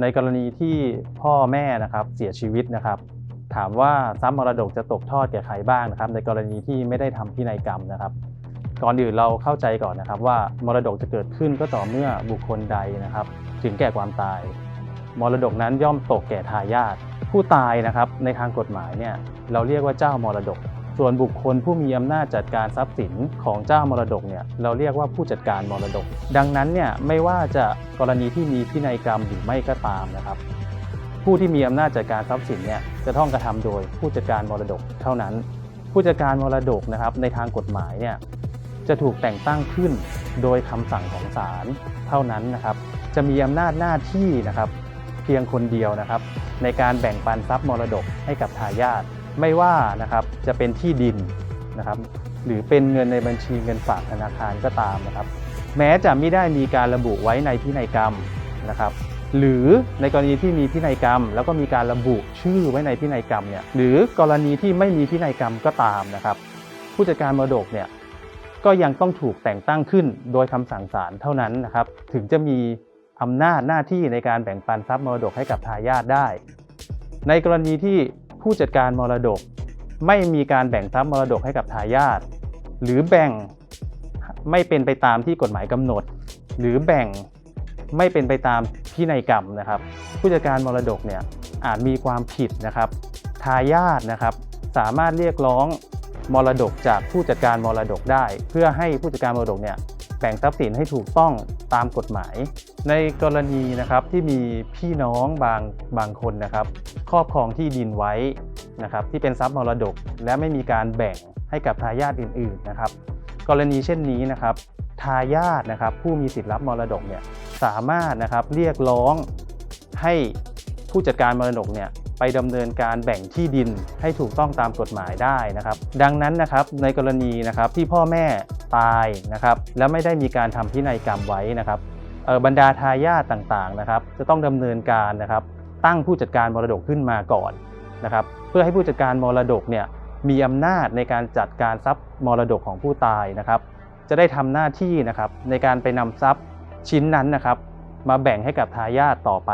ในกรณีที่พ่อแม่นะครับเสียชีวิตนะครับ ถามว่าทรัพย์มรดกจะตกทอดแก่ใครบ้างนะครับ ในกรณีที่ไม่ได้ทำพินัยกรรมนะครับ ก่อนอื่นเราเข้าใจก่อนนะครับ ว่ามรดกจะเกิดขึ้นก็ต่อเมื่อบุคคลใดนะครับ ถึงแก่ความตาย มรดกนั้นย่อมตกแก่ทายาทผู้ตายนะครับ ในทางกฎหมายเนี่ยเราเรียกว่าเจ้ามรดก ส่วนบุคคลผู้มีอำนาจจัดการทรัพย์สินของเจ้ามรดกเนี่ยเราเรียกว่าผู้จัดการมรดก ดังนั้นเนี่ยไม่ว่าจะกรณีที่มีพินัยกรรมหรือไม่ก็ตามนะครับ ผู้ที่มีอำนาจจัดการทรัพย์สินเนี่ยจะต้องกระทำโดยผู้จัดการมรดกเท่านั้น ผู้จัดการมรดกนะครับในทางกฎหมายเนี่ยจะถูกแต่งตั้งขึ้นโดยคำสั่งของศาลเท่านั้นนะครับ จะมีอำนาจหน้าที่นะครับ เพียงคนเดียวนะครับ ในการแบ่งปันทรัพย์มรดกให้กับทายาท ไม่ว่านะครับจะเป็นที่ดินนะครับหรือเป็นเงินในบัญชีเงินฝากธนาคารก็ตามนะครับ แม้จะไม่ได้มีการระบุไว้ในพินัยกรรมนะครับหรือในกรณีที่มีพินัยกรรม แล้วก็มีการระบุชื่อไว้ในพินัยกรรมเนี่ยหรือกรณีที่ไม่มีพินัยกรรมก็ตามนะครับ ผู้จัดการมรดกเนี่ยก็ยังต้องถูกแต่งตั้งขึ้นโดยคำสั่งศาลเท่านั้นนะครับ ถึงจะมีอำนาจหน้าที่ในการแบ่งปันทรัพย์มรดกให้กับทายาทได้ ในกรณีที่ ผู้จัดการมรดก ไม่มีการแบ่งทรัพย์มรดกให้กับทายาทหรือแบ่งไม่เป็นไปตามที่กฎหมายกำหนด หรือแบ่งไม่เป็นไปตามพินัยกรรมนะครับ ผู้จัดการมรดกเนี่ยอาจมีความผิดนะครับ ทายาทนะครับสามารถเรียกร้องมรดกจากผู้จัดการมรดกได้ เพื่อให้ผู้จัดการมรดกเนี่ย แบ่งทรัพย์สินให้ถูกต้องตามกฎหมาย ในกรณีนะครับที่มีพี่น้องบางบางคนนะครับ ครอบครองที่ดินไว้นะครับที่เป็นทรัพย์มรดก และไม่มีการแบ่งให้กับทายาทอื่นๆนะครับ กรณีเช่นนี้นะครับทายาทนะครับผู้มีสิทธิ์รับมรดกเนี่ยสามารถนะครับเรียกร้องให้ผู้จัดการมรดกเนี่ยไปดำเนินการแบ่งที่ดินให้ถูกต้องตามกฎหมายได้นะครับ ดังนั้นนะครับในกรณีนะครับที่พ่อแม่ ตายนะครับแล้วไม่ได้มีการทำพินัยกรรมไว้นะครับบรรดาทายาทต่างๆนะครับจะต้องดำเนินการนะครับตั้งผู้จัดการมรดกขึ้นมาก่อนนะครับเพื่อให้ผู้จัดการมรดกเนี่ยมีอำนาจในการจัดการทรัพย์มรดกของผู้ตายนะครับ จะได้ทำหน้าที่นะครับในการไปนำทรัพย์ชิ้นนั้นนะครับ มาแบ่งให้กับทายาทต่อไป